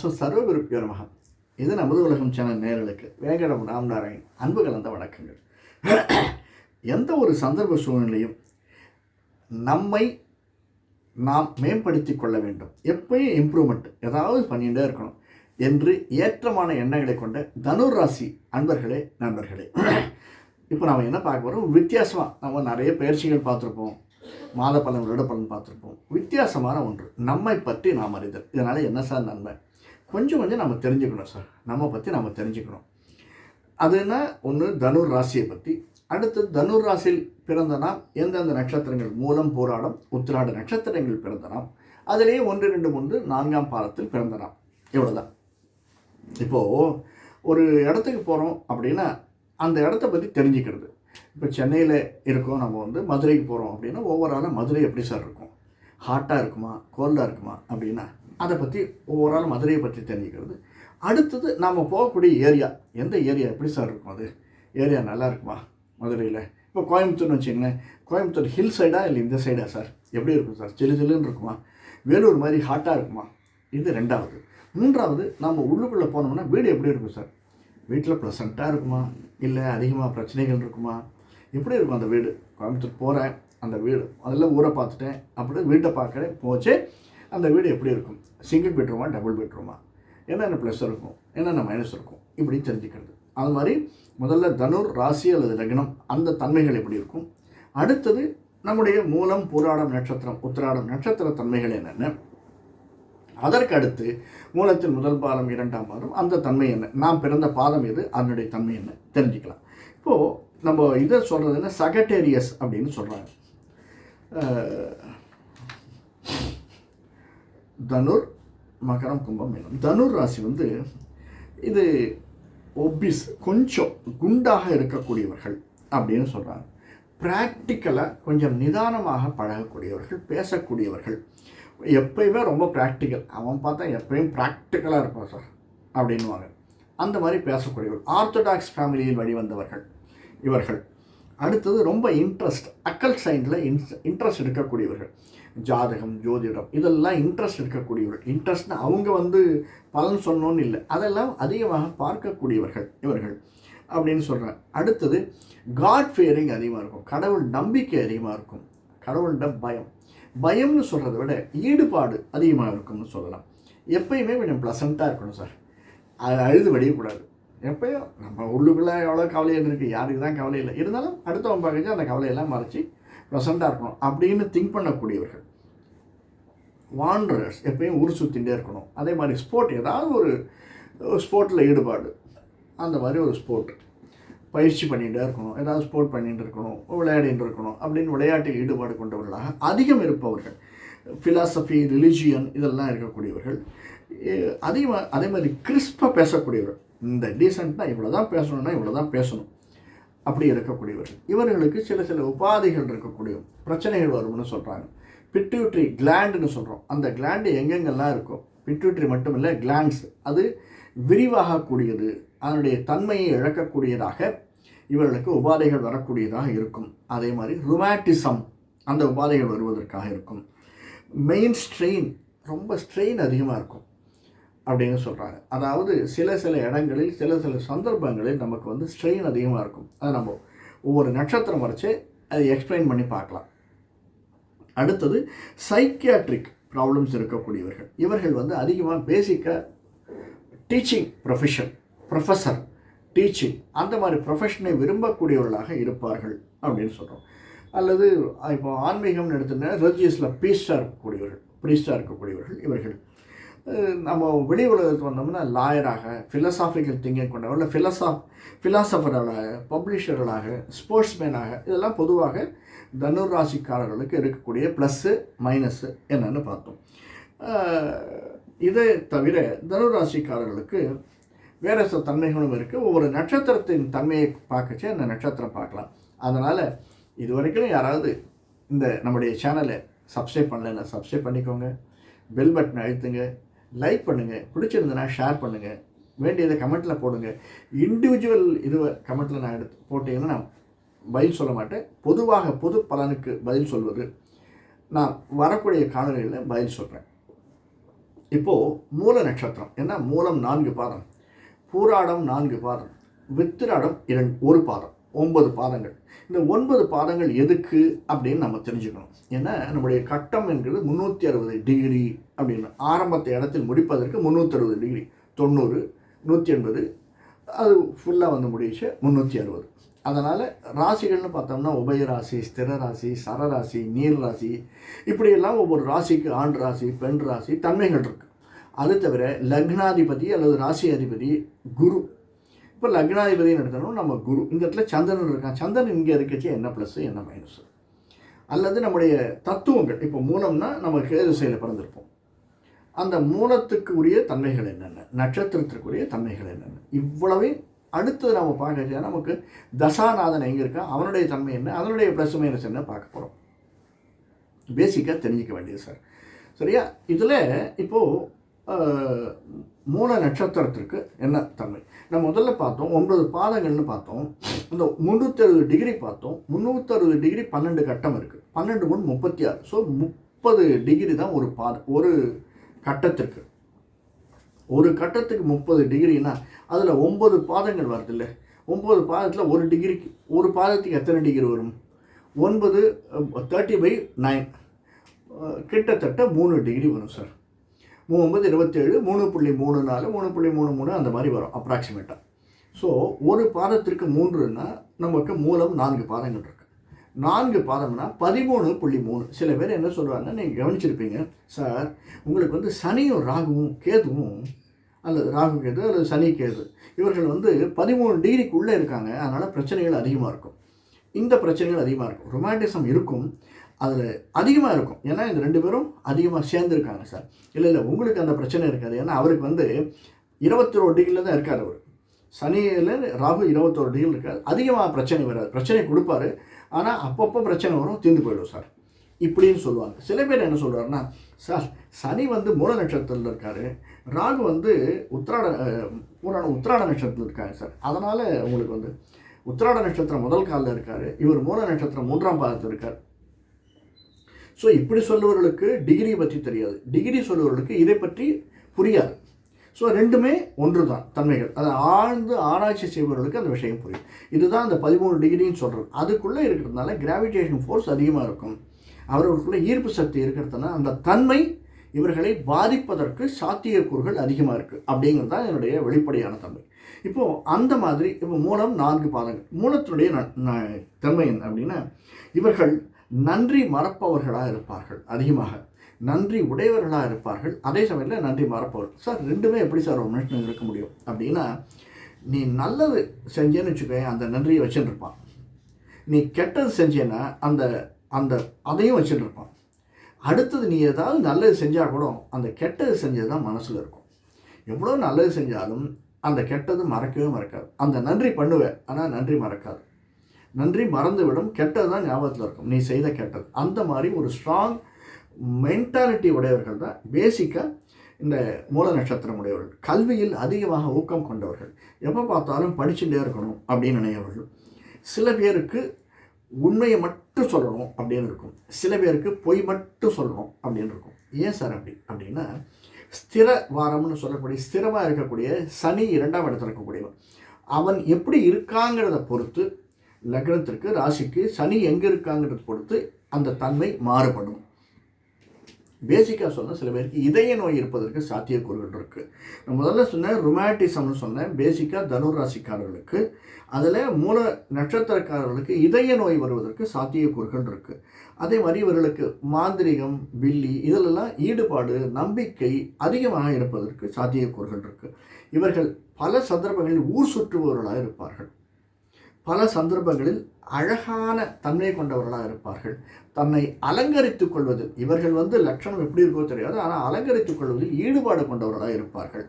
நமஸ்காரம் அஸ்மத் சர்வகுருப்பியோ நமக இது நமது உலகம் சேனல் நேரலுக்கு வேங்கடம் ராம்நாராயண் அன்பு கலந்த வணக்கங்கள். எந்த ஒரு சந்தர்ப்ப சூழ்நிலையும் நம்மை நாம் மேம்படுத்தி கொள்ள வேண்டும். எப்பயும் இம்ப்ரூவ்மெண்ட் ஏதாவது பண்ணிகிட்டே இருக்கணும் என்று ஏற்றமான எண்ணங்களை கொண்ட தனுர் ராசி அன்பர்களே நண்பர்களே. இப்போ நாம் என்ன பார்க்க போகிறோம் வித்தியாசமாக நம்ம நிறைய பயிற்சிகள் பார்த்துருப்போம். மாத பலன் வருட பலன் பார்த்துருப்போம். வித்தியாசமான ஒன்று. நம்மை பற்றி நாம் அறிதல். இதனால் என்ன சார் நன்மை? கொஞ்சம் கொஞ்சம் நம்ம தெரிஞ்சுக்கணும் சார் நம்ம பற்றி நம்ம தெரிஞ்சுக்கணும். அதுனா ஒன்று தனுர் ராசியை பற்றி அடுத்து தனுர் ராசியில் பிறந்தனா எந்தெந்த நட்சத்திரங்கள் மூலம் போராடம்? உத்திராட நட்சத்திரங்கள் பிறந்தனாம் அதிலேயே ஒன்று ரெண்டு மூன்று நான்காம் பாதத்தில் பிறந்தனாம் இவ்வளோதான் இப்போது ஒரு இடத்துக்கு போகிறோம் அப்படின்னா அந்த இடத்த பற்றி தெரிஞ்சுக்கிறது. இப்போ சென்னையில் இருக்கோம் நம்ம வந்து மதுரைக்கு போகிறோம் அப்படின்னா ஓவராலாக மதுரை எப்படி சார் இருக்கும்? ஹாட்டாக இருக்குமா? கோல்டாக இருக்குமா? அப்படின்னா அதை பற்றி ஓவரால் மதுரையை பற்றி தெரிஞ்சுக்கிறது. அடுத்தது நாம் போகக்கூடிய ஏரியா. எந்த ஏரியா? எப்படி சார் இருக்கும் அது? ஏரியா நல்லா இருக்குமா மதுரையில்? இப்போ கோயம்புத்தூர்னு வச்சுங்களேன் கோயம்புத்தூர் ஹில் சைடா இல்லை இந்த சைடா சார்? எப்படி இருக்கும் சார்? சிலு சிலுன்னு இருக்குமா? வேலூர் மாதிரி ஹாட்டாக இருக்குமா? இது ரெண்டாவது. மூன்றாவது நம்ம உள்ளுக்குள்ளே போனோம்னா வீடு எப்படி இருக்கும் சார்? வீட்டில் ப்ளசண்ட்டாக இருக்குமா? இல்லை அதிகமாக பிரச்சனைகள் இருக்குமா? எப்படி இருக்கும் அந்த வீடு? கோயம்புத்தூர் போகிறேன் அந்த வீடு. அதில் ஊரை பார்த்துட்டேன் அப்படின்னு வீட்டை பார்க்குறேன் போச்சு. அந்த வீடு எப்படி இருக்கும்? சிங்கிள் பெட்ரூமா டபுள் பெட்ரூமா என்னென்ன ப்ளஸ் இருக்கும்? என்னென்ன மைனஸ் இருக்கும்? இப்படி தெரிஞ்சுக்கிறது. அது மாதிரி முதல்ல தனுர் ராசி அல்லது லக்னம் அந்த தன்மைகள் எப்படி இருக்கும்? அடுத்தது நம்முடைய மூலம் பூராடம் நட்சத்திரம் உத்திராடம் நட்சத்திர தன்மைகள் என்னென்ன? அதற்கு அடுத்து மூலத்தின் முதல் பாதம் இரண்டாம் பாதம் அந்த தன்மை என்ன? நாம் பிறந்த பாதம் எது? அதனுடைய தன்மை என்ன? தெரிஞ்சுக்கலாம். இப்போது நம்ம இதை சொல்கிறது என்ன? சகட்டேரியஸ் அப்படின்னு சொல்கிறாங்க தனுர் மகரம் கும்பம் மீனம் தனுர் ராசி வந்து இது ஒபிஸ் கொஞ்சம் குண்டாக இருக்கக்கூடியவர்கள் அப்படின்னு சொல்கிறாங்க ப்ராக்டிக்கலாக கொஞ்சம் நிதானமாக பழகக்கூடியவர்கள் பேசக்கூடியவர்கள். எப்பயுமே ரொம்ப ப்ராக்டிக்கல் அவன் பார்த்தா எப்பயும் ப்ராக்டிக்கலாக இருப்பான் சார் அப்படின்வாங்க அந்த மாதிரி பேசக்கூடியவர்கள். ஆர்த்தடாக்ஸ் ஃபேமிலியில் வழிவந்தவர்கள் இவர்கள். அடுத்தது ரொம்ப இன்ட்ரெஸ்ட் அக்கல் சைனில் இன்ஸ் இன்ட்ரெஸ்ட் இருக்கக்கூடியவர்கள். ஜாதகம் ஜோதிடம் இதெல்லாம் இன்ட்ரெஸ்ட் இருக்கக்கூடியவர்கள் இன்ட்ரெஸ்ட்னா அவங்க வந்து பலன் சொன்னோன்னு இல்லை. அதெல்லாம் அதிகமாக பார்க்கக்கூடியவர்கள் இவர்கள் அப்படின்னு சொல்கிறேன் அடுத்தது காட் ஃபியரிங் அதிகமாக இருக்கும். கடவுள் நம்பிக்கை அதிகமாக இருக்கும். கடவுள்கிட்ட பயம். பயம்னு சொல்கிறத விட ஈடுபாடு அதிகமாக இருக்கும்னு சொல்லலாம். எப்பயுமே கொஞ்சம் ப்ளசண்ட்டாக இருக்கணும் சார் அது அழுது வடியக்கூடாது. எப்பயோ நம்ம உள்ளுக்குள்ளே எவ்வளோ கவலைகள் இருக்குது யாருக்கு தான் கவலை இல்லை. இருந்தாலும் அடுத்தவன் பார்க்கச்சு அந்த கவலையெல்லாம் மறைச்சி ப்ளசண்ட்டாக இருக்கணும் அப்படின்னு திங்க் பண்ணக்கூடியவர்கள். வாண்டரர்ஸ் எப்பயும் ஊர் சுற்றிகிட்டே இருக்கணும். அதே மாதிரி ஸ்போர்ட் ஏதாவது ஒரு ஸ்போர்ட்டில் ஈடுபாடு. அந்த மாதிரி ஒரு ஸ்போர்ட் பயிற்சி பண்ணிகிட்டே இருக்கணும். ஏதாவது ஸ்போர்ட் பண்ணிகிட்டு இருக்கணும். விளையாடிட்டு இருக்கணும். அப்படின்னு விளையாட்டில் ஈடுபாடு கொண்டவர்களாக அதிகம் இருப்பவர்கள். ஃபிலாசபி ரிலிஜியன் இதெல்லாம் இருக்கக்கூடியவர்கள். அதிகமாக அதே மாதிரி கிறிஸ்பாக பேசக்கூடியவர்கள் இந்த டீசெண்டாக இவ்வளோ தான் பேசணும்னா இவ்வளோ தான் பேசணும். அப்படி இருக்கக்கூடியவர்கள். இவர்களுக்கு சில சில உபாதைகள் இருக்கக்கூடிய பிரச்சனைகள் வரும்னு சொல்கிறாங்க பிட்யூட்ரி கிளாண்டுன்னு சொல்கிறோம் அந்த கிளாண்டு எங்கெங்கெல்லாம் இருக்கும் பிட்யூட்ரி மட்டும் இல்லை கிளாண்ட்ஸ் அது விரிவாகக்கூடியது அதனுடைய தன்மையை இழக்கக்கூடியதாக இவர்களுக்கு உபாதைகள் வரக்கூடியதாக இருக்கும். அதே மாதிரி ருமேட்டிசம் அந்த உபாதைகள் வருவதற்காக இருக்கும். மெயின் ஸ்ட்ரெயின் ரொம்ப ஸ்ட்ரெயின் அதிகமாக இருக்கும். அப்படின்னு சொல்கிறாங்க அதாவது சில சில இடங்களில் சில சில சந்தர்ப்பங்களில் நமக்கு வந்து ஸ்ட்ரெயின் அதிகமாக இருக்கும். அதை நம்ம ஒவ்வொரு நட்சத்திரம் வரைச்சு அதை எக்ஸ்பிளைன் பண்ணி பார்க்கலாம். அடுத்தது சைக்கியாட்ரிக் ப்ராப்ளம்ஸ் இருக்கக்கூடியவர்கள். இவர்கள் வந்து அதிகமாக பேசிக்காக டீச்சிங் ப்ரொஃபஷன் ப்ரொஃபஸர் டீச்சிங் அந்த மாதிரி ப்ரொஃபஷனை விரும்பக்கூடியவர்களாக இருப்பார்கள் அப்படின்னு சொல்கிறோம் அல்லது இப்போ ஆன்மீகம்னு எடுத்துட்டா ரிலிஜியஸில் பீஸ்டாக இருக்கக்கூடியவர்கள் ப்ரீஸ்டாக இருக்கக்கூடியவர்கள் இவர்கள். நம்ம வெளி உலகத்துக்கு வந்தோம்னா லாயராக ஃபிலசாஃபிக்கல் திங்கிங் உள்ள ஃபிலசாஃப் ஃபிலாசபர்களாக பப்ளிஷர்களாக ஸ்போர்ட்ஸ் மேனாக இதெல்லாம் பொதுவாக தனுராசிக்காரர்களுக்கு இருக்கக்கூடிய ப்ளஸ்ஸு மைனஸ்ஸு என்னென்னு பார்த்தோம். இதை தவிர தனுராசிக்காரர்களுக்கு வேறு சில தன்மைகளும் இருக்குது ஒவ்வொரு நட்சத்திரத்தின் தன்மையை பார்க்கச்சு அந்த நட்சத்திரம் பார்க்கலாம். அதனால் இது வரைக்கும் யாராவது இந்த நம்முடைய சேனலை சப்ஸ்கிரைப் பண்ணலைன்னா சப்ஸ்கிரைப் பண்ணிக்கோங்க. பெல் பட்டன் அழுத்துங்க. லைக் பண்ணுங்கள் பிடிச்சிருந்தனா ஷேர் பண்ணுங்கள் வேண்டியதை கமெண்ட்டில் போடுங்க. இண்டிவிஜுவல் இது கமெண்ட்டில் நான் எடுத்து போட்டீங்கன்னா நான் பதில் சொல்ல மாட்டேன். பொதுவாக பொது பலனுக்கு பதில் சொல்வது. நான் வரக்கூடிய காணொலியில் பதில் சொல்கிறேன் இப்போது மூல நட்சத்திரம் ஏன்னா மூலம் நான்கு பாதம். பூராடம் நான்கு பாதம். வித்திராடம் இரண்டு ஒரு பாதம். ஒன்பது பாதங்கள். இந்த ஒன்பது பாதங்கள் எதுக்கு அப்படின்னு நம்ம தெரிஞ்சுக்கணும். ஏன்னா நம்முடைய கட்டம் என்கிறது முந்நூற்றி அறுபது டிகிரி அப்படின்னு. ஆரம்பத்தை இடத்தில் முடிப்பதற்கு முந்நூற்றி அறுபது டிகிரி. தொண்ணூறு நூற்றி எண்பது அது ஃபுல்லாக வந்து முடிச்சு முந்நூற்றி அறுபது. அதனால் ராசிகள்னு பார்த்தோம்னா உபயராசி ஸ்திரராசி ஸ்திர ராசி சரராசி நீர் ராசி இப்படியெல்லாம் ஒவ்வொரு ராசிக்கு ஆண் ராசி பெண் ராசி தன்மைகள் இருக்குது அது தவிர லக்னாதிபதி அல்லது ராசி அதிபதி குரு. இப்போ லக்னாதிபதினு எடுத்தோம்னா நம்ம குரு இந்த இடத்துல சந்திரன் இருக்கான். சந்திரன் இங்கே இருக்கச்சு என்ன ப்ளஸ்ஸு என்ன மைனஸு அல்லது நம்முடைய தத்துவங்கள் இப்போ மூலம்னா நம்ம கேதுசையில் பிறந்திருப்போம். அந்த மூலத்துக்கு உரிய தன்மைகள் என்னென்ன? நட்சத்திரத்திற்குரிய தன்மைகள் என்னென்ன? இவ்வளவே அடுத்தது நம்ம பார்க்க நமக்கு தசாநாதன் எங்கே இருக்கான் அவனுடைய தன்மை என்ன? அதனுடைய ப்ளஸ் மைனஸ் என்ன பார்க்க போகிறோம் பேசிக்காக தெரிஞ்சிக்க வேண்டியது சார் சரியா? இதில் இப்போது மூல நட்சத்திரத்திற்கு என்ன தன்மை? நம்ம முதல்ல பார்த்தோம் ஒன்பது பாதங்கள்னு பார்த்தோம். இந்த முந்நூற்றறுபது டிகிரி பார்த்தோம். முந்நூற்றறுபது டிகிரி பன்னெண்டு கட்டம் இருக்குது பன்னெண்டு மூணு முப்பத்தி ஆறு. ஸோ முப்பது டிகிரி தான் ஒரு பாத ஒரு கட்டத்திற்கு. ஒரு கட்டத்துக்கு முப்பது டிகிரினா அதில் ஒம்பது பாதங்கள் வருது இல்லை ஒம்பது பாதத்தில் ஒரு டிகிரிக்கு ஒரு பாதத்துக்கு எத்தனை டிகிரி வரும்? ஒன்பது தேர்ட்டி பை நைன் கிட்டத்தட்ட மூணு டிகிரி வரும் சார் ஒம்பது இருபத்தேழு மூணு புள்ளி மூணு நாலு மூணு புள்ளி மூணு மூணு அந்த மாதிரி வரும் அப்ராக்சிமேட்டாக ஸோ ஒரு பாதத்திற்கு மூன்றுன்னா நமக்கு மூலம் நான்கு பாதங்கள் இருக்குது நான்கு பாதம்னா பதிமூணு புள்ளி மூணு. சில பேர் என்ன சொல்கிறாங்க நீங்கள் கவனிச்சிருப்பீங்க சார் உங்களுக்கு வந்து சனியும் ராகுவும் கேதுவும் அல்லது ராகு கேது அல்லது சனி கேது இவர்கள் வந்து பதிமூணு டிகிரிக்குள்ளே இருக்காங்க அதனால் பிரச்சனைகள் அதிகமாக இருக்கும். இந்த பிரச்சனைகள் அதிகமாக இருக்கும். ரொமான்டிசம் இருக்கும். அதில் அதிகமாக இருக்கும். ஏன்னா இந்த ரெண்டு பேரும் அதிகமாக சேர்ந்துருக்காங்க சார். இல்லை இல்லை உங்களுக்கு அந்த பிரச்சனை இருக்காது. ஏன்னா அவருக்கு வந்து இருபத்தொரு டிகிரியில் தான் இருக்கார் அவர். சனியில் ராகு இருபத்தோரு டிகிரி இருக்காது அதிகமாக பிரச்சனை வராது. பிரச்சனை கொடுப்பாரு. ஆனால் அப்பப்போ பிரச்சனை வரும் தீர்ந்து போயிடும் சார். இப்படின்னு சொல்லுவாங்க. சில பேர் என்ன சொல்கிறாருன்னா சார் சனி வந்து மூல நட்சத்திரத்தில் இருக்கார். ராகு வந்து உத்திராட பூராட உத்திராட நட்சத்திரத்தில் இருக்காங்க சார். அதனால் உங்களுக்கு வந்து உத்திராட நட்சத்திரம் முதல் காலில் இருக்கார். இவர் மூல நட்சத்திரம் மூன்றாம் பாதத்தில் இருக்கார். ஸோ இப்படி சொல்லுவவர்களுக்கு டிகிரி பற்றி தெரியாது. டிகிரி சொல்லுவவர்களுக்கு இதை பற்றி புரியாது. ஸோ ரெண்டுமே ஒன்று தான் தன்மைகள். அதை ஆழ்ந்து ஆராய்ச்சி செய்பவர்களுக்கு அந்த விஷயம் புரியும். இதுதான் அந்த பதிமூணு டிகிரின்னு சொல்கிறது அதுக்குள்ளே இருக்கிறதுனால கிராவிடேஷன் ஃபோர்ஸ் அதிகமாக இருக்கும். அவர்களுக்குள்ளே ஈர்ப்பு சக்தி இருக்கிறதுனால அந்த தன்மை இவர்களை பாதிப்பதற்கு சாத்தியக்கூறுகள் அதிகமாக இருக்குது அப்படிங்கிறது தான் என்னுடைய வெளிப்படையான தன்மை. இப்போது அந்த மாதிரி இப்போ மூலம் நான்கு பாதங்கள். மூலத்தினுடைய தன்மை என்ன அப்படின்னா இவர்கள் நன்றி மறப்பவர்களாக இருப்பார்கள் அதிகமாக. நன்றி உடையவர்களாக இருப்பார்கள் அதே சமயத்தில் நன்றி மறப்பவர்கள். சார் ரெண்டுமே எப்படி சார் ஒரு மனுஷன் இருக்க முடியும்? அப்படின்னா நீ நல்லது செஞ்சேன்னு வச்சுக்கோங்க அந்த நன்றியை வச்சுட்டு இருப்பான் நீ கெட்டது செஞ்சேன்னா அந்த அந்த அதையும் வச்சுட்டு இருப்பான் அடுத்தது நீ ஏதாவது நல்லது செஞ்சால் கூட அந்த கெட்டது செஞ்சது தான் மனசில் இருக்கும். எவ்வளோ நல்லது செஞ்சாலும் அந்த கெட்டது மறக்கவே மறக்காது. அந்த நன்றி பண்ணுவேன் ஆனால் நன்றி மறக்காது. நன்றி மறந்துவிடும். கெட்டது தான் ஞாபகத்தில் இருக்கும். நீ செய்த கெட்டது. அந்த மாதிரி ஒரு ஸ்ட்ராங் மென்டாலிட்டி உடையவர்கள் தான் பேசிக்காக இந்த மூல நட்சத்திரம் உடையவர்கள். கல்வியில் அதிகமாக ஊக்கம் கொண்டவர்கள். எப்போ பார்த்தாலும் படிச்சுட்டே இருக்கணும் அப்படின்னு நினைவர்கள் சில பேருக்கு உண்மையை மட்டும் சொல்லணும் அப்படின்னு இருக்கும். சில பேருக்கு பொய் மட்டும் சொல்லணும் அப்படின்னு இருக்கும். ஏன் சார் அப்படி? அப்படின்னா ஸ்திர வாரம்னு சொல்லக்கூடிய ஸ்திரமாக இருக்கக்கூடிய சனி இரண்டாம் இடத்துல இருக்கக்கூடியவன். அவன் எப்படி இருக்காங்கிறத பொறுத்து லக்னத்திற்கு ராசிக்கு சனி எங்கே இருக்காங்கிறத பொறுத்து அந்த தன்மை மாறுபடும். பேசிக்காக சொன்னால் சில பேருக்கு இதய நோய் இருப்பதற்கு சாத்தியக்கூறுகள் இருக்குது நான் முதல்ல சொன்னேன் ரொமாட்டிசம்னு சொன்னேன். பேசிக்காக தனுர் ராசிக்காரர்களுக்கு. அதில் மூல நட்சத்திரக்காரர்களுக்கு இதய நோய் வருவதற்கு சாத்தியக்கூறுகள் இருக்குது அதே மாதிரி இவர்களுக்கு மாந்திரிகம் வில்லி இதிலெல்லாம் ஈடுபாடு நம்பிக்கை அதிகமாக இருப்பதற்கு சாத்தியக்கூறுகள் இருக்குது இவர்கள் பல சந்தர்ப்பங்களில் ஊர் சுற்றுபவர்களாக இருப்பார்கள். பல சந்தர்ப்பங்களில் அழகான தன்மை கொண்டவர்களாக இருப்பார்கள். தன்னை அலங்கரித்துக் கொள்வதில் இவர்கள் வந்து லட்சணம் எப்படி இருக்கோ தெரியாது ஆனால் அலங்கரித்துக் கொள்வதில் ஈடுபாடு கொண்டவர்களாக இருப்பார்கள்.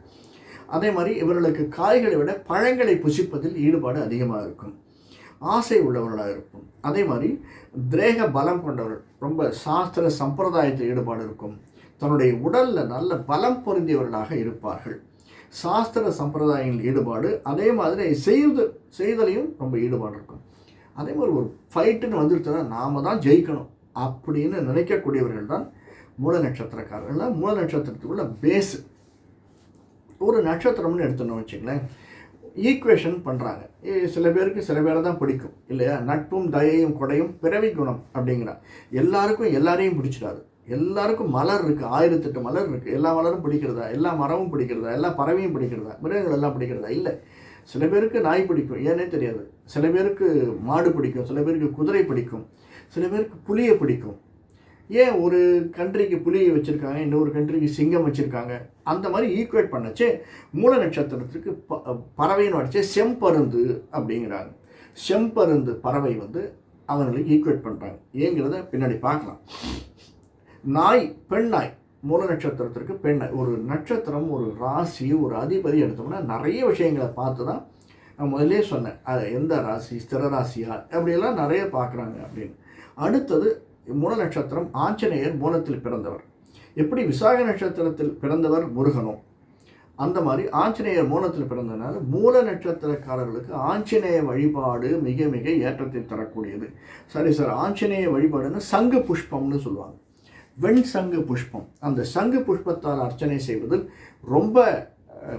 அதே மாதிரி இவர்களுக்கு காய்களை விட பழங்களை புசிப்பதில் ஈடுபாடு அதிகமாக இருக்கும். ஆசை உள்ளவர்களாக இருக்கும். அதே மாதிரி திரேக பலம் கொண்டவர்கள் ரொம்ப சாஸ்திர சம்பிரதாயத்தில் ஈடுபாடு இருக்கும். தன்னுடைய உடலில் நல்ல பலம் பொருந்தியவர்களாக இருப்பார்கள். சாஸ்திர சம்பிரதாயங்கள் ஈடுபாடு அதே மாதிரி செய்து செய்தலையும் ரொம்ப ஈடுபாடு இருக்கும். அதே மாதிரி ஒரு ஃபைட்டுன்னு வந்துருச்சுன்னா நாம் தான் ஜெயிக்கணும் அப்படின்னு நினைக்கக்கூடியவர்கள் தான் மூல நட்சத்திரக்காரர்கள். மூல நட்சத்திரத்துக்குள்ள பேஸு ஒரு நட்சத்திரம்னு எடுத்துன்னு வச்சுங்களேன் ஈக்குவேஷன் பண்ணுறாங்க சில பேருக்கு சில பேரை தான் பிடிக்கும் இல்லையா? நட்பும் தயையும் கொடையும் பிறவி குணம் அப்படிங்கிறான் எல்லாருக்கும் எல்லாரையும் பிடிச்சிடாது. எல்லாருக்கும் மலர் இருக்குது ஆயிரத்தெட்டு மலர் இருக்குது எல்லா மலரும் பிடிக்கிறதா? எல்லா மரமும் பிடிக்கிறதா? எல்லா பறவையும் பிடிக்கிறதா? மிருகங்கள் எல்லாம் பிடிக்கிறதா? இல்லை. சில பேருக்கு நாய் பிடிக்கும். ஏன்னே தெரியாது. சில பேருக்கு மாடு பிடிக்கும். சில பேருக்கு குதிரை பிடிக்கும். சில பேருக்கு புளியை பிடிக்கும். ஏன் ஒரு கண்ட்ரிக்கு புலியை வச்சுருக்காங்க இன்னொரு கண்ட்ரிக்கு சிங்கம் வச்சுருக்காங்க? அந்த மாதிரி ஈக்குவேட் பண்ணச்சே மூல நட்சத்திரத்துக்கு ப பறவைன்னு அடிச்சே செம்பருந்து அப்படிங்கிறாங்க. செம்பருந்து பறவை வந்து அவங்களுக்கு ஈக்குவேட் பண்ணுறாங்க ஏங்கிறத பின்னாடி பார்க்கலாம். நாய் பெண் நாய் மூல நட்சத்திரத்திற்கு பெண் நாய் ஒரு நட்சத்திரம் ஒரு ராசி ஒரு அதிபதி எடுத்தோம்னா நிறைய விஷயங்களை பார்த்து தான் நான் முதலே சொன்னேன். அது எந்த ராசி ஸ்திர ராசியா? அப்படியெல்லாம் நிறைய பார்க்குறாங்க அப்படின்னு. அடுத்தது மூல நட்சத்திரம் ஆஞ்சநேயர் மூலத்தில் பிறந்தவர். எப்படி விசாக நட்சத்திரத்தில் பிறந்தவர்? முருகனும். அந்த மாதிரி ஆஞ்சநேயர் மூலத்தில் பிறந்ததுனால மூல நட்சத்திரக்காரர்களுக்கு ஆஞ்சநேய வழிபாடு மிக மிக ஏற்றத்தை தரக்கூடியது. சரி சார் ஆஞ்சநேய வழிபாடுன்னு சங்கு புஷ்பம்னு சொல்லுவாங்க. வெண் சங்கு புஷ்பம். அந்த சங்கு புஷ்பத்தால் அர்ச்சனை செய்வதில் ரொம்ப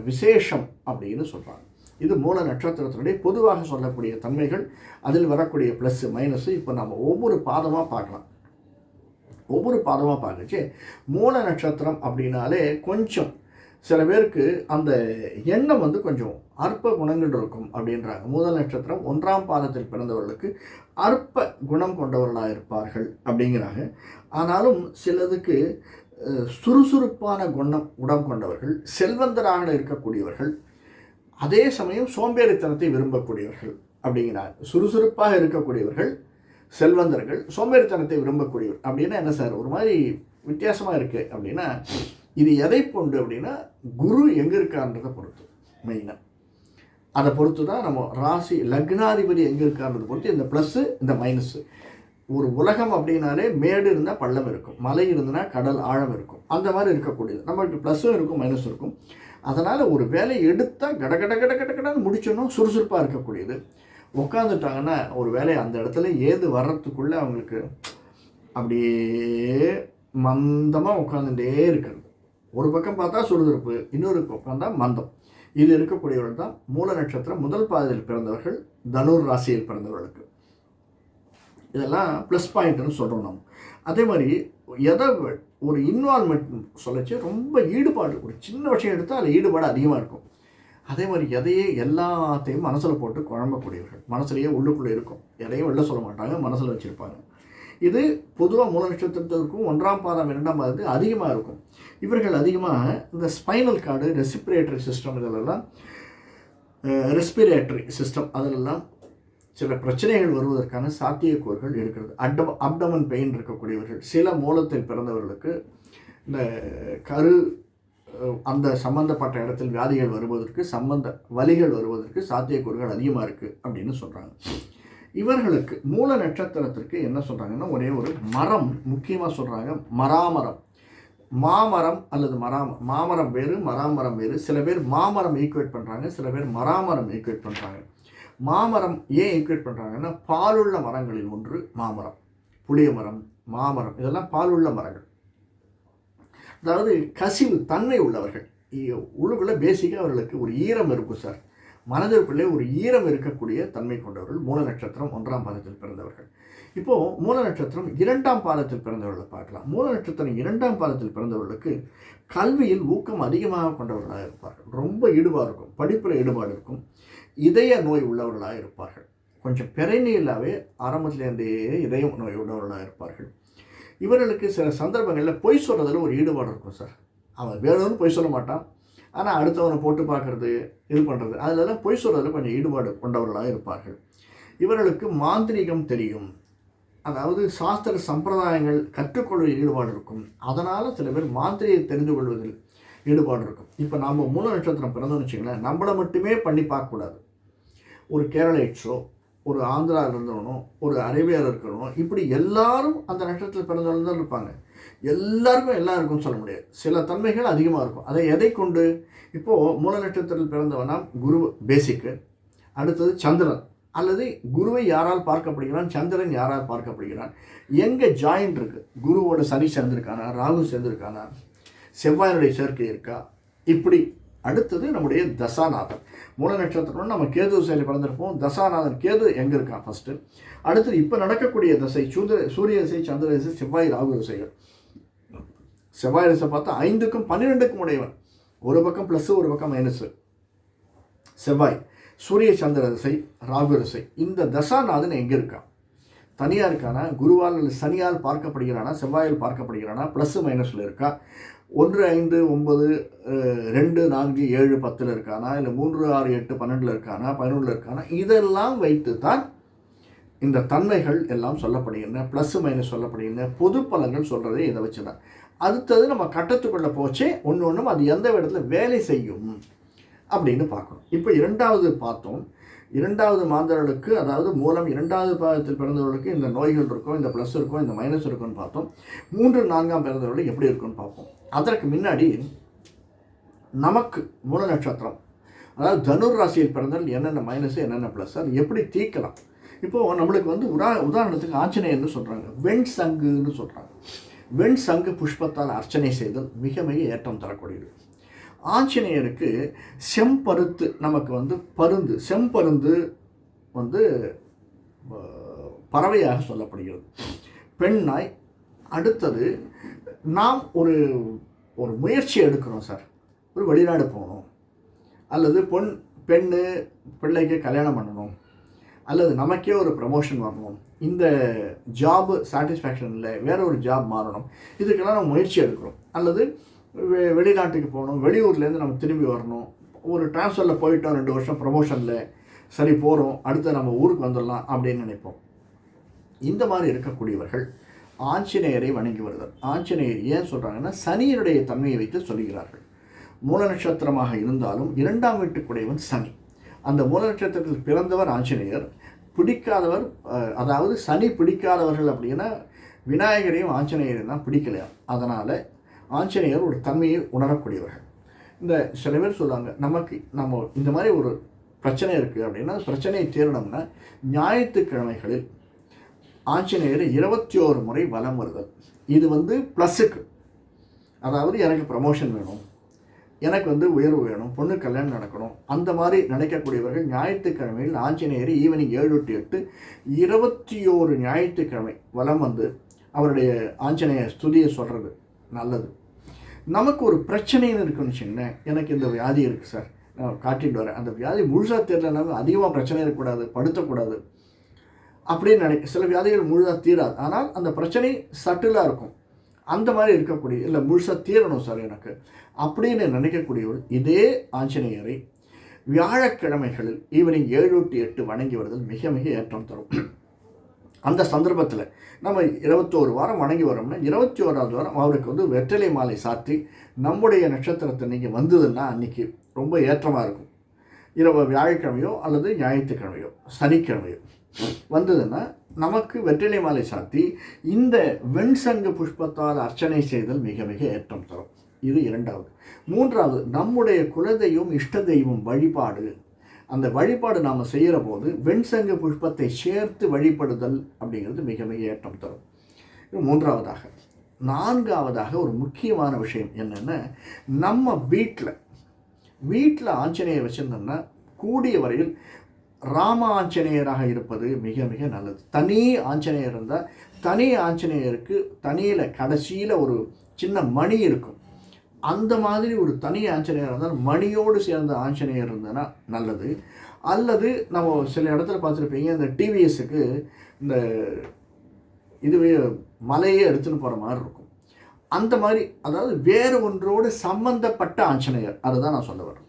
விசேஷம் அப்படின்னு சொல்கிறாங்க இது மூல நட்சத்திரத்தினுடைய பொதுவாக சொல்லக்கூடிய தன்மைகள். அதில் வரக்கூடிய ப்ளஸ்ஸு மைனஸு இப்போ நம்ம ஒவ்வொரு பாதமாக பார்க்கலாம். ஒவ்வொரு பாதமாக பார்க்கச்சு மூல நட்சத்திரம் அப்படின்னாலே கொஞ்சம் சில பேருக்கு அந்த எண்ணம் வந்து கொஞ்சம் அற்ப குணங்கள் இருக்கும் அப்படின்றாங்க. முதல் நட்சத்திரம் ஒன்றாம் பாதத்தில் பிறந்தவர்களுக்கு அற்ப குணம் கொண்டவர்களாக இருப்பார்கள் அப்படிங்கிறாங்க. ஆனாலும் சிலதுக்கு சுறுசுறுப்பான குணம் குணம் கொண்டவர்கள் செல்வந்தராக இருக்கக்கூடியவர்கள் அதே சமயம் சோம்பேறித்தனத்தை விரும்பக்கூடியவர்கள் அப்படிங்கிறாங்க. சுறுசுறுப்பாக இருக்கக்கூடியவர்கள் செல்வந்தர்கள் சோம்பேறித்தனத்தை விரும்பக்கூடியவர் அப்படின்னா என்ன சார்? ஒரு மாதிரி வித்தியாசமாக இருக்குது அப்படின்னா இது எதை பொண்டு அப்படின்னா குரு எங்கே இருக்கான்றதை பொறுத்து மெயினாக அதை பொறுத்து தான் நம்ம ராசி லக்னாதிபதி எங்கே இருக்கான்றதை பொறுத்து இந்த ப்ளஸ்ஸு இந்த மைனஸு ஒரு உலகம் அப்படின்னாலே மேடு இருந்தால் பள்ளம் இருக்கும் மலை இருந்ததுன்னா கடல் ஆழம் இருக்கும். அந்த மாதிரி இருக்கக்கூடியது. நம்மளுக்கு ப்ளஸ்ஸும் இருக்கும் மைனஸும் இருக்கும். அதனால் ஒரு வேலை எடுத்தால் கட கட கட கட கடன்னு முடிச்சோன்னா சுறுசுறுப்பாக இருக்கக்கூடியது. உட்காந்துட்டாங்கன்னா ஒரு வேலையை அந்த இடத்துல ஏது வர்றதுக்குள்ளே அவங்களுக்கு அப்படியே மந்தமாக உட்காந்துட்டே இருக்கிறது ஒரு பக்கம் பார்த்தா சுறுசுறுப்பு இன்னொரு பக்கம் தான் மந்தம். இது இருக்கக்கூடியவர்கள் தான் மூல நட்சத்திரம் முதல் பாதையில் பிறந்தவர்கள் தனுர் ராசியில் பிறந்தவர்களுக்கு. இதெல்லாம் ப்ளஸ் பாயிண்ட்னு சொல்கிறோம் நம்ம. அதே மாதிரி எதை ஒரு இன்வால்மெண்ட் சொல்லச்சு ரொம்ப ஈடுபாடு ஒரு சின்ன விஷயம் எடுத்தால் அதில் ஈடுபாடு அதிகமாக இருக்கும். அதே மாதிரி எதையே எல்லாத்தையும் மனசில் போட்டு குழம்பக்கூடியவர்கள் மனசுலேயே உள்ளுக்குள்ளே இருக்கும். எதையும் வெளில சொல்ல மாட்டாங்க மனசில் வச்சுருப்பாங்க. இது பொதுவாக மூல நட்சத்திரத்திற்கும் ஒன்றாம் பாதம் இரண்டாம் பாதத்து அதிகமாக இருக்கும். இவர்கள் அதிகமாக இந்த ஸ்பைனல் கார்டு ரெசிபிரேட்டரி சிஸ்டம் இதிலெல்லாம் ரெஸ்பிரேட்டரி சிஸ்டம் அதிலெல்லாம் சில பிரச்சனைகள் வருவதற்கான சாத்தியக்கூறுகள் இருக்கிறது. அட்ட அப்டமன் பெயின் இருக்கக்கூடியவர்கள் சில மூலத்தில் பிறந்தவர்களுக்கு இந்த கரு அந்த சம்பந்தப்பட்ட இடத்தில் வியாதிகள் வருவதற்கு சம்பந்த வலிகள் வருவதற்கு சாத்தியக்கூறுகள் அதிகமாக இருக்குது அப்படின்னு சொல்கிறாங்க இவர்களுக்கு மூல நட்சத்திரத்திற்கு என்ன சொல்கிறாங்கன்னா ஒரே ஒரு மரம் முக்கியமாக சொல்கிறாங்க மராமரம். மாமரம் அல்லது மராம மாமரம் வேறு மராமரம் வேறு. சில பேர் மாமரம் ஈக்குவேட் பண்ணுறாங்க சில பேர் மராமரம் ஈக்குவேட் பண்ணுறாங்க மாமரம் ஏன் ஈக்குவேட் பண்ணுறாங்கன்னா பாலுள்ள மரங்களில் ஒன்று மாமரம். புளிய மரம் மாமரம் இதெல்லாம் பாலுள்ள மரங்கள். அதாவது கசிவு தன்மை உள்ளவர்கள். உள்ளுக்குள்ளே பேசிக்காக அவர்களுக்கு ஒரு ஈரம் இருக்கும் சார். மனதிற்குள்ளே ஒரு ஈரம் இருக்கக்கூடிய தன்மை கொண்டவர்கள் மூல நட்சத்திரம் ஒன்றாம் பாதத்தில் பிறந்தவர்கள். இப்போது மூல நட்சத்திரம் இரண்டாம் பாதத்தில் பிறந்தவர்களை பார்க்கலாம். மூல நட்சத்திரம் இரண்டாம் பாதத்தில் பிறந்தவர்களுக்கு கல்வியில் ஊக்கம் அதிகமாக கொண்டவர்களாக இருப்பார்கள். ரொம்ப ஈடுபாடு இருக்கும். படிப்பில் ஈடுபாடு இருக்கும். இதய நோய் உள்ளவர்களாக இருப்பார்கள். கொஞ்சம் பிறைநீலாவே ஆரம்பத்திலேருந்தே இதய நோய் உள்ளவர்களாக இருப்பார்கள். இவர்களுக்கு சில சந்தர்ப்பங்களில் பொய் சொல்கிறதுல ஒரு ஈடுபாடு இருக்கும் சார். அவன் வேணும்னு பொய் சொல்ல மாட்டான். ஆனால் அடுத்தவனை போட்டு பார்க்குறது இது பண்ணுறது அதிலெல்லாம் பொய் சொல்கிறதுல கொஞ்சம் ஈடுபாடு கொண்டவர்களாக இருப்பார்கள். இவர்களுக்கு மாந்திரிகம் தெரியும். அதாவது சாஸ்திர சம்பிரதாயங்கள் கற்றுக்கொள்வதில் ஈடுபாடு இருக்கும். அதனால் சில பேர் மாந்திரியை தெரிந்து கொள்வதில் ஈடுபாடு இருக்கும். இப்போ நாம் மூல நட்சத்திரம் பிறந்தோம்னு வச்சுங்களேன் நம்மளை மட்டுமே பண்ணி பார்க்கக்கூடாது. ஒரு கேரளைட்ஸோ ஒரு ஆந்திராவில் இருந்தவனோ ஒரு அரேபியாவில் இருக்கிறவனோ இப்படி எல்லாரும் அந்த நட்சத்திரத்தில் பிறந்தவர்கள் தான் இருப்பாங்க. எல்லாருக்கும் எல்லாம் இருக்கும்னு சொல்ல முடியாது. சில தன்மைகள் அதிகமாக இருக்கும். அதை எதை கொண்டு? இப்போது மூல நட்சத்திரத்தில் பிறந்தவனா குரு பேசிக்கு அடுத்தது சந்திரன். அல்லது குருவை யாரால் பார்க்கப்படுகிறான்? சந்திரன் யாரால் பார்க்கப்படுகிறான்? எங்கே ஜாயின் இருக்குது குருவோட சனி சேர்ந்திருக்கானா? ராகு சேர்ந்திருக்கானா? செவ்வாயினுடைய சேர்க்கை இருக்கா? இப்படி அடுத்தது நம்முடைய தசாநாதன். மூல நட்சத்திரம் நம்ம கேது திசையில் பிறந்திருப்போம். தசாநாதன் கேது எங்கே இருக்கான் ஃபஸ்ட்டு அடுத்தது இப்போ நடக்கக்கூடிய தசை சூந்திர சூரிய திசை சந்திர திசை செவ்வாய் ராகு திசைகள். செவ்வாய் திசை பார்த்தா ஐந்துக்கும் பன்னிரெண்டுக்கும் உடையவன். ஒரு பக்கம் ப்ளஸ்ஸு ஒரு பக்கம் மைனஸு செவ்வாய் சூரிய சந்திர திசை ராகு திசை. இந்த தசாநாதன் எங்கே இருக்கான் தனியாக இருக்கானா? குருவால் சனியால் பார்க்கப்படுகிறானா? செவ்வாயில் பார்க்கப்படுகிறானா? ப்ளஸ்ஸு மைனஸில் இருக்கா? ஒன்று ஐந்து ஒன்பது ரெண்டு நான்கு ஏழு பத்தில் இருக்கானா? இல்லை மூன்று ஆறு எட்டு பன்னெண்டில் இருக்கானா? பதினொன்றில் இருக்கானா? இதெல்லாம் வைத்து தான் இந்த தன்மைகள் எல்லாம் சொல்லப்படுகின்றன. Plus minus சொல்லப்படுகின்றன. பொது பலன்கள் சொல்கிறதே இதை வச்சு தான் அடுத்தது நம்ம கட்டத்துக்குள்ளே போச்சு. ஒன்று ஒன்றும் அது எந்த இடத்துல வேலை செய்யும் அப்படின்னு பார்க்கணும். இப்போ இரண்டாவது பார்த்தோம். இரண்டாவது மாந்தர்களுக்கு அதாவது மூலம் இரண்டாவது பாதத்தில் பிறந்தவர்களுக்கு இந்த நோய்கள் இருக்கும் இந்த ப்ளஸ் இருக்கும் இந்த மைனஸ் இருக்கும்னு பார்த்தோம். மூன்று நான்காம் பிறந்தவர்களுக்கு எப்படி இருக்கும்னு பார்ப்போம். அதற்கு முன்னாடி நமக்கு மூல நட்சத்திரம் அதாவது தனுர் ராசியில் பிறந்தால் என்னென்ன மைனஸ் என்னென்ன ப்ளஸ் அது எப்படி தீர்க்கலாம்? இப்போது நம்மளுக்கு வந்து உதா உதாரணத்துக்கு ஆஞ்சநேயர்னு சொல்கிறாங்க வெண் சங்குன்னு சொல்கிறாங்க வெண் சங்கு புஷ்பத்தால் அர்ச்சனை செய்தல் மிக மிக ஏற்றம் தரக்கூடியது. ஆஞ்சநேயருக்கு செம்பருத்து நமக்கு வந்து பருந்து செம்பருந்து வந்து பறவையாக சொல்லப்படுகிறது. பெண்ணாய் அடுத்தது நாம் ஒரு ஒரு முயற்சி எடுக்கிறோம் சார். ஒரு வெளிநாடு போகணும். அல்லது பொன் பெண்ணு பிள்ளைக்கு கல்யாணம் பண்ணணும். அல்லது நமக்கே ஒரு ப்ரமோஷன் வரணும். இந்த ஜாபு சாட்டிஸ்ஃபேக்ஷன் இல்லை வேற ஒரு ஜாப் மாறணும். இதுக்கெல்லாம் நம்ம முயற்சி எடுக்கிறோம். அல்லது வெ வெளிநாட்டுக்கு போகணும். வெளியூர்லேருந்து நம்ம திரும்பி வரணும். ஒரு ட்ரான்ஸ்ஃபரில் போயிட்டோம் ரெண்டு வருஷம் ப்ரமோஷனில் சரி போகிறோம் அடுத்து நம்ம ஊருக்கு வந்துடலாம் அப்படின்னு நினைப்போம். இந்த மாதிரி இருக்கக்கூடியவர்கள் ஆஞ்சநேயரை வணங்கி வருதல் ஆஞ்சநேயர் ஏன் சொல்கிறாங்கன்னா சனியினுடைய தன்மையை வைத்து சொல்கிறார்கள் மூல நட்சத்திரமாக இருந்தாலும் இரண்டாம் வீட்டுக்குடையவன் சனி. அந்த மூல நட்சத்திரத்தில் பிறந்தவர் ஆஞ்சநேயர். பிடிக்காதவர் அதாவது சனி பிடிக்காதவர்கள் அப்படின்னா விநாயகரையும் ஆஞ்சநேயரையும் தான் பிடிக்கலையா? அதனால் ஆஞ்சநேயர் ஒரு தன்மையை உணரக்கூடியவர்கள். இந்த சில பேர் சொல்லுவாங்க நமக்கு நம்ம இந்த மாதிரி ஒரு பிரச்சனை இருக்குது அப்படின்னா பிரச்சனையை தீரணும்னா ஞாயிற்றுக்கிழமைகளில் ஆஞ்சநேயர் இருபத்தி ஓரு முறை வலம் வருதல். இது வந்து ப்ளஸ்ஸுக்கு. அதாவது எனக்கு ப்ரமோஷன் வேணும். எனக்கு வந்து உயர்வு வேணும். பொண்ணு கல்யாணம் நடக்கணும். அந்த மாதிரி நினைக்கக்கூடியவர்கள் ஞாயிற்றுக்கிழமையில் ஆஞ்சநேயர் ஈவினிங் ஏழு டு எட்டு இருபத்தி ஓரு ஞாயிற்றுக்கிழமை வலம் வந்து அவருடைய ஆஞ்சநேய ஸ்துதியை சொல்கிறது நல்லது. நமக்கு ஒரு பிரச்சனைன்னு இருக்குன்னு வச்சுங்களேன் எனக்கு இந்த வியாதி இருக்குது சார். நான் காட்டிட்டு வரேன். அந்த வியாதி முழுசாக தெரியலனாலும் அதிகமாக பிரச்சனை இருக்கக்கூடாது படுத்தக்கூடாது. அப்படின்னு நினைக்க சில வியாதிகள் முழுதாக தீராது. ஆனால் அந்த பிரச்சனை சட்டிலாக இருக்கும். அந்த மாதிரி இருக்கக்கூடிய இல்லை முழுசாக தீரணும் சார் எனக்கு. அப்படின்னு நினைக்கக்கூடியவர் இதே ஆஞ்சநேயரை வியாழக்கிழமைகளில் ஈவினிங் ஏழு டு எட்டு வணங்கி வருதல் மிக மிக ஏற்றம் தரும். அந்த சந்தர்ப்பத்தில் நம்ம இருபத்தோரு வாரம் வணங்கி வரோம்னா இருபத்தி ஓராவது வாரம் அவருக்கு வந்து வெற்றிலை மாலை சாத்தி நம்முடைய நட்சத்திரத்தை நீங்கள் வந்ததுன்னா அன்றைக்கி ரொம்ப ஏற்றமாக இருக்கும். இரவு வியாழக்கிழமையோ அல்லது ஞாயிற்றுக்கிழமையோ சனிக்கிழமையோ. வந்ததுன்னா நமக்கு வெற்றிலை மாலை சாத்தி இந்த வெண்சங்கு புஷ்பத்தால் அர்ச்சனை செய்தல் மிக மிக ஏற்றம் தரும். இது இரண்டாவது. மூன்றாவது நம்முடைய குலதெய்வம் இஷ்ட தெய்வம் வழிபாடு. அந்த வழிபாடு நாம் செய்கிற போது வெண்சங்கு புஷ்பத்தை சேர்த்து வழிபடுதல் அப்படிங்கிறது மிக மிக ஏற்றம் தரும். இது மூன்றாவதாக. நான்காவதாக ஒரு முக்கியமான விஷயம் என்னென்னா நம்ம வீட்டில் வீட்டில் ஆஞ்சநேயர் வச்சுருந்தோம்னா கூடிய வரையில் ராம ஆஞ்சநேயராக இருப்பது மிக மிக நல்லது. தனி ஆஞ்சநேயர் இருந்தால் தனி ஆஞ்சநேயருக்கு தனியில் கடைசியில் ஒரு சின்ன மணி இருக்கும். அந்த மாதிரி ஒரு தனி ஆஞ்சநேயர் இருந்தால் மணியோடு சேர்ந்த ஆஞ்சநேயர் இருந்ததுன்னா நல்லது. அல்லது நம்ம சில இடத்துல பார்த்துருப்பீங்க இந்த டிவிஎஸ்க்கு இந்த இதுவே மலையே எடுத்துன்னு போகிற மாதிரி இருக்கும். அந்த மாதிரி அதாவது வேறு ஒன்றோடு சம்பந்தப்பட்ட ஆஞ்சநேயர். அதுதான் நான் சொல்ல வரேன்.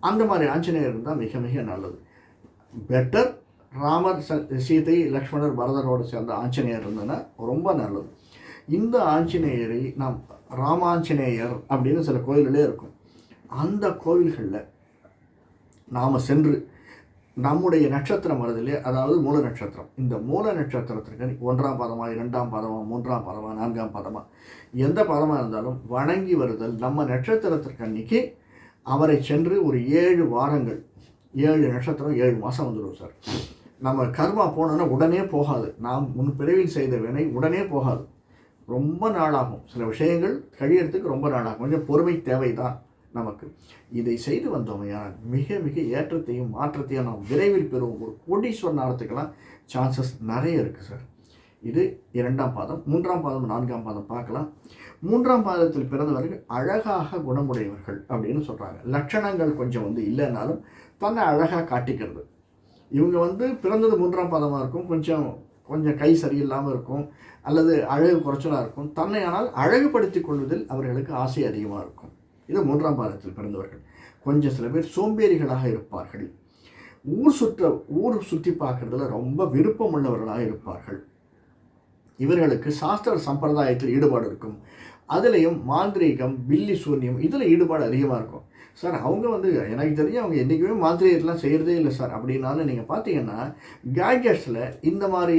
அந்த மாதிரி ஆஞ்சநேயர் இருந்தால் மிக மிக நல்லது. பெட்டர் ராமர் ச சீதை லக்ஷ்மணர் பரதரோடு சேர்ந்த ஆஞ்சநேயர் இருந்ததுன்னா ரொம்ப நல்லது. இந்த ஆஞ்சநேயரை நாம் ராமாஞ்சநேயர் அப்படின்னு சில கோயில்களே இருக்கும். அந்த கோவில்களில் நாம் சென்று நம்முடைய நட்சத்திரம் வருதில்லையே அதாவது மூல நட்சத்திரம். இந்த மூல நட்சத்திரத்திற்கு ஒன்றாம் பதமா இரண்டாம் பதமா மூன்றாம் பதமா நான்காம் பதமா எந்த பதமாக இருந்தாலும் வணங்கி வருதல் நம்ம நட்சத்திரத்திற்கு அன்னைக்கு. அவரை சென்று ஒரு ஏழு வாரங்கள் ஏழு நட்சத்திரம் ஏழு மாதம் வந்துடும் சார். நம்ம கர்மா போனோன்னா உடனே போகாது. நாம் முன் பிறவில் செய்த வினை உடனே போகாது. ரொம்ப நாளாகும். சில விஷயங்கள் கழியறதுக்கு ரொம்ப நாளாகும். கொஞ்சம் பொறுமை தேவை தான் நமக்கு. இதை செய்து வந்தோமையால் மிக மிக ஏற்றத்தையும் மாற்றத்தையும் நாம் விரைவில் பெறுவோம். ஒரு கோடீஸ்வரன் ஆகிறதுக்கெல்லாம் சான்சஸ் நிறைய இருக்குது சார். இது இரண்டாம் பாதம் மூன்றாம் பாதம் நான்காம் பாதம் பார்க்கலாம். மூன்றாம் பாதத்தில் பிறந்தவர்கள் அழகாக குணமுடையவர்கள் அப்படின்னு சொல்கிறாங்க லட்சணங்கள் கொஞ்சம் வந்து இல்லைனாலும் தன்னை அழகாக காட்டிக்கிறது. இவங்க வந்து பிறந்தது மூன்றாம் பாதமாக இருக்கும். கொஞ்சம் கொஞ்சம் கை சரியில்லாமல் இருக்கும். அல்லது அழகு குறைச்சலாக இருக்கும். தன்னை ஆனால் அழகுபடுத்திக் கொள்வதில் அவர்களுக்கு ஆசை அதிகமாக இருக்கும். இது மூன்றாம் பாதத்தில் பிறந்தவர்கள். கொஞ்சம் சில பேர் சோம்பேறிகளாக இருப்பார்கள். ஊர் சுற்ற ஊர் சுற்றி பார்க்குறதுல ரொம்ப விருப்பம் உள்ளவர்களாக இருப்பார்கள். இவர்களுக்கு சாஸ்திர சம்பிரதாயத்தில் ஈடுபாடு இருக்கும். அதுலேயும் மாந்திரீகம் பில்லி சூன்யம் இதில் ஈடுபாடு அதிகமாக இருக்கும். சார் அவங்க வந்து எனக்கு தெரிஞ்சு அவங்க என்றைக்குமே மாந்திரீகத்தெலாம் செய்கிறதே இல்லை சார். அப்படின்னாலும் நீங்கள் பார்த்தீங்கன்னா கேட்ஜெட்ஸில் இந்த மாதிரி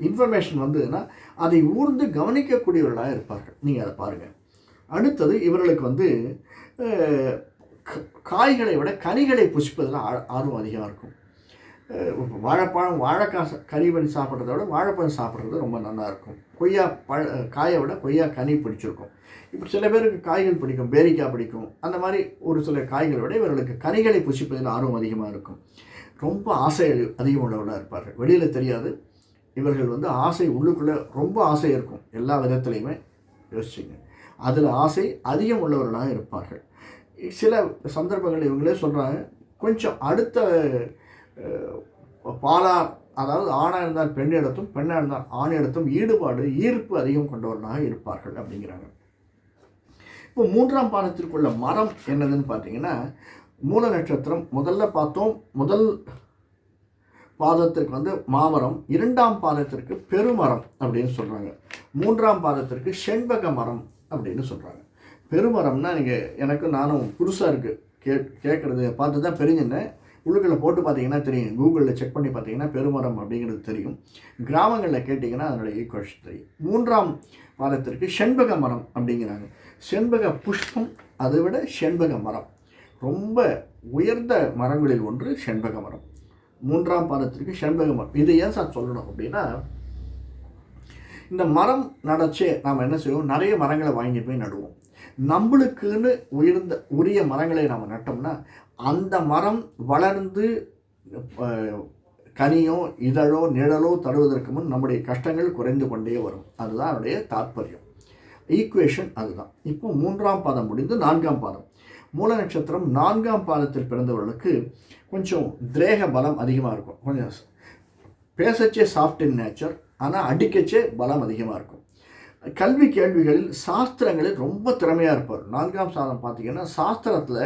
இன்ஃபர்மேஷன் வந்ததுன்னா அதை ஊர்ந்து கவனிக்கக்கூடியவர்களாக இருப்பார்கள். நீங்கள் அதை பாருங்கள் அடுத்தது இவர்களுக்கு வந்து க- காய்களை விட கனிகளை புசிப்பதில் ஆ- ஆர்வம் அதிகமாக இருக்கும். வாழைப்பழம் வாழைக்காய் கனி கறி பண்ணி சாப்பிட்றத விட வாழைப்பழம் சாப்பிட்றது ரொம்ப நல்லாயிருக்கும். கொய்யா பழ காயை விட கொய்யா கனி பிடிச்சிருக்கும். இப்போ சில பேருக்கு காய்கள் பிடிக்கும் பேரிக்காய் பிடிக்கும். அந்த மாதிரி ஒரு சில காய்களை விட இவர்களுக்கு கனிகளை புசிப்பதில் ஆர்வம் அதிகமாக இருக்கும். ரொம்ப ஆசை அதிகம் உள்ளவர்களாக இருப்பார்கள். வெளியில் தெரியாது. இவர்கள் வந்து ஆசை உள்ளுக்குள்ளே ரொம்ப ஆசை இருக்கும். எல்லா விதத்துலையுமே யோசிச்சுங்க. அதில் ஆசை அதிகம் உள்ளவர்களாக இருப்பார்கள். சில சந்தர்ப்பங்கள் இவங்களே சொல்கிறாங்க கொஞ்சம் அடுத்த பாலா அதாவது ஆணாக இருந்தால் பெண் இடத்தும் பெண்ணாக இருந்தால் ஆண் இடத்தும் ஈடுபாடு ஈர்ப்பு அதிகம் கொண்டவர்களாக இருப்பார்கள் அப்படிங்கிறாங்க. இப்போ மூன்றாம் பாதத்திற்குள்ள மரம் என்னதுன்னு பார்த்தீங்கன்னா மூல நட்சத்திரம் முதல்ல பார்த்தோம் முதல் பாதத்திற்கு வந்து மாமரம் இரண்டாம் பாதத்திற்கு பெருமரம் அப்படின்னு சொல்கிறாங்க மூன்றாம் பாதத்திற்கு செண்பக மரம் அப்படின்னு சொல்கிறாங்க பெருமரம்னா நீங்கள் எனக்கு நானும் புதுசாக இருக்குது கே கேட்குறது பார்த்து தான் தெரிஞ்சுனேன் உள்ளுக்குள்ள போட்டு பார்த்தீங்கன்னா தெரியும். கூகுளில் செக் பண்ணி பார்த்தீங்கன்னா பெருமரம் அப்படிங்கிறது தெரியும். கிராமங்களில் கேட்டிங்கன்னா அதனுடைய ஈக்குவேஷன் தெரியும். மூன்றாம் பாதத்திற்கு செண்பக மரம் அப்படிங்கிறாங்க. செண்பக புஷ்பம் அதை விட செண்பக மரம். ரொம்ப உயர்ந்த மரங்களில் ஒன்று செண்பக மரம். மூன்றாம் பாதத்திற்கு செண்பக மரம். இதை ஏன் சார் சொல்லணும் அப்படின்னா இந்த மரம் நடச்சே நாம் என்ன செய்வோம்? நிறைய மரங்களை வாங்கி போய் நடுவோம். நம்மளுக்குன்னு உயர்ந்த உரிய மரங்களை நாம் நட்டோம்னா அந்த மரம் வளர்ந்து கனியோ இதழோ நிழலோ தருவதற்கு முன் நம்முடைய கஷ்டங்கள் குறைந்து கொண்டே வரும். அதுதான் அவருடைய தாற்பயம். ஈக்குவேஷன் அதுதான். இப்போ மூன்றாம் பாதம் முடிந்து நான்காம் பாதம். மூல நட்சத்திரம் நான்காம் பாதத்தில் பிறந்தவர்களுக்கு கொஞ்சம் திரேக பலம் அதிகமாக இருக்கும். கொஞ்சம் பேசச்சே சாஃப்ட் இன் நேச்சர் ஆனால் அடிக்கச்சே பலம் அதிகமாக இருக்கும். கல்வி கேள்விகளில் சாஸ்திரங்களில் ரொம்ப திறமையாக இருப்பார். நான்காம் சாதம் பார்த்திங்கன்னா சாஸ்திரத்தில்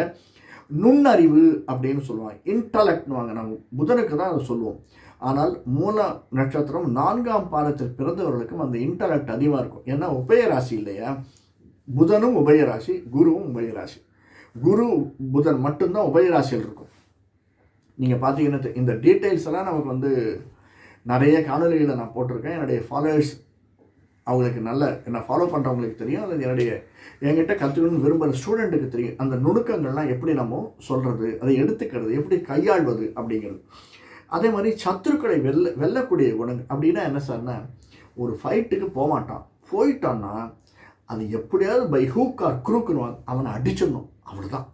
நுண்ணறிவு அப்படின்னு சொல்லுவாங்க. இன்டலெக்ட்னுவாங்க நம்ம. புதனுக்கு தான் அதை சொல்லுவோம். ஆனால் மூல நட்சத்திரம் நான்காம் பாதத்தில் பிறந்தவர்களுக்கும் அந்த இன்டலெக்ட் அதிகமாக இருக்கும். ஏன்னா உபயராசி இல்லையா? புதனும் உபயராசி குருவும் உபயராசி குரு புதன் மட்டும்தான் உபயராசியில் இருக்கும். நீங்கள் பார்த்தீங்கன்னா இந்த டீட்டெயில்ஸ் எல்லாம் நமக்கு வந்து நிறைய காணொலிகளை நான் போட்டிருக்கேன். என்னுடைய ஃபாலோவர்ஸ் அவங்களுக்கு நல்ல என்னை ஃபாலோ பண்ணுறவங்களுக்கு தெரியும் அல்லது என்னுடைய என்கிட்ட கற்றுக்கணும்னு விரும்புகிற ஸ்டூடெண்ட்டுக்கு தெரியும். அந்த நுணுக்கங்கள்லாம் எப்படி நம்ம சொல்கிறது அதை எடுத்துக்கிறது எப்படி கையாள்வது அப்படிங்கிறது. அதே மாதிரி சத்துருக்களை வெல்ல வெல்லக்கூடிய குணங்கள் அப்படின்னா என்ன சார்னா ஒரு ஃபைட்டுக்கு போகமாட்டான் போயிட்டான்னா அது எப்படியாவது பை ஹூக் ஆர் குரூக்குன்னு அவனை அடிச்சிடணும். அவ்வளோதான்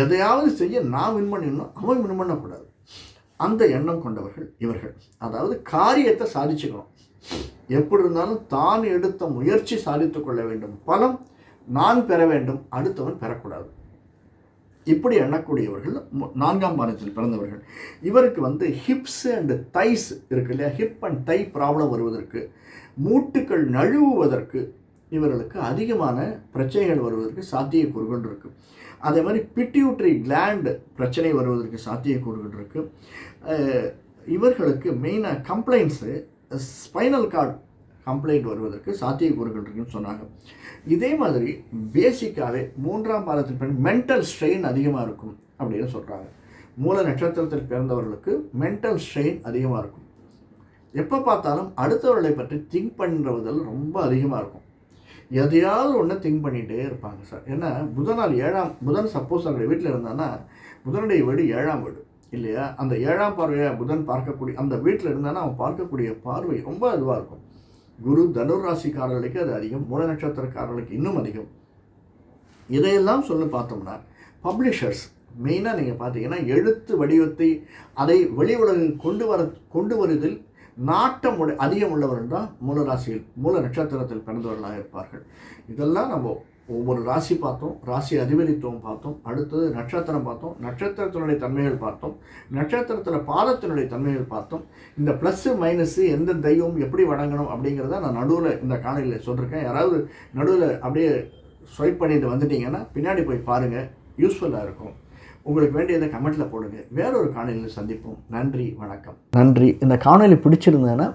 எதையாவது செய்ய நான் வின் பண்ணிடணும் அவன் வின் பண்ணக்கூடாது. அந்த எண்ணம் கொண்டவர்கள் இவர்கள். அதாவது காரியத்தை சாதிச்சுக்கணும். எப்படி இருந்தாலும் தான் எடுத்த முயற்சி சாதித்து கொள்ள வேண்டும். பலம் நான் பெற வேண்டும். அடுத்தவன் பெறக்கூடாது. இப்படி எண்ணக்கூடியவர்கள் நான்காம் பாதத்தில் பிறந்தவர்கள். இவருக்கு வந்து ஹிப்ஸ் அண்டு தைஸ் இருக்கு இல்லையா? ஹிப் அண்ட் தை ப்ராப்ளம் வருவதற்கு மூட்டுக்கள் நழுவுவதற்கு இவர்களுக்கு அதிகமான பிரச்சனைகள் வருவதற்கு சாத்தியக்கூறுகள் இருக்குது அதே மாதிரி பிட்யூட்ரி கிளாண்டு பிரச்சனை வருவதற்கு சாத்தியக்கூறுகள் இருக்குது இவர்களுக்கு மெயினாக கம்ப்ளைண்ட்ஸு ஸ்பைனல் கார்டு கம்ப்ளைண்ட் வருவதற்கு சாத்தியக்கூறுகள் இருக்குன்னு சொன்னாங்க. இதே மாதிரி பேசிக்காகவே மூன்றாம் பாதத்தில் பிறகு மென்டல் ஸ்ட்ரெயின் அதிகமாக இருக்கும் அப்படின்னு சொல்கிறாங்க மூல நட்சத்திரத்தில் பிறந்தவர்களுக்கு மென்டல் ஸ்ட்ரெயின் அதிகமாக இருக்கும். எப்போ பார்த்தாலும் அடுத்தவர்களை பற்றி திங்க் பண்ணுறதில் ரொம்ப அதிகமாக இருக்கும். எதையாவது ஒன்று திங்க் பண்ணிகிட்டே இருப்பாங்க சார். ஏன்னா புதனால் ஏழாம் புதன் சப்போஸ் அவருடைய வீட்டில் இருந்தான்னா புதனுடைய வீடு ஏழாம் வீடு. இல்லையா? அந்த ஏழாம் பார்வையை புதன் பார்க்கக்கூடிய அந்த வீட்டில் இருந்தானா அவன் பார்க்கக்கூடிய பார்வை ரொம்ப இதுவாக இருக்கும். குரு தனுராசிக்காரர்களுக்கு அது அதிகம் மூல நட்சத்திரக்காரர்களுக்கு இன்னும் அதிகம். இதையெல்லாம் சொல்லி பார்த்தோம்னா பப்ளிஷர்ஸ் மெயினாக நீங்கள் பார்த்தீங்கன்னா எழுத்து வடிவத்தை அதை வெளி உலகில் கொண்டு வர கொண்டு வருவதில் நாட்டம் உட அதிகம் உள்ளவர்கள் தான் மூல ராசியில் மூல நட்சத்திரத்தில் பிறந்தவர்களாக இருப்பார்கள். இதெல்லாம் நம்ம ஒவ்வொரு ராசி பார்த்தோம் ராசி அதிபதித்துவம் பார்த்தோம் அடுத்தது நட்சத்திரம் பார்த்தோம் நட்சத்திரத்தினுடைய தன்மைகள் பார்த்தோம் நட்சத்திரத்தில் பாதத்தினுடைய தன்மைகள் பார்த்தோம். இந்த ப்ளஸ்ஸு மைனஸு எந்த தெய்வம் எப்படி வணங்கணும் அப்படிங்கிறத நான் நடுவில் இந்த காணொலியில் சொல்லியிருக்கேன் யாராவது நடுவில் அப்படியே ஸ்வைப் பண்ணிட்டு வந்துட்டீங்கன்னா பின்னாடி போய் பாருங்கள் யூஸ்ஃபுல்லாக இருக்கும். உங்களுக்கு வேண்டியதை கமெண்ட்டில் போடுங்க. வேறொரு காணொலியில் சந்திப்போம். நன்றி வணக்கம். நன்றி. இந்த காணொலி பிடிச்சிருந்தேன்னா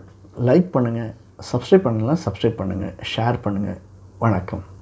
லைக் பண்ணுங்கள் சப்ஸ்கிரைப் பண்ணலாம் சப்ஸ்கிரைப் பண்ணுங்கள் ஷேர் பண்ணுங்கள் வணக்கம்.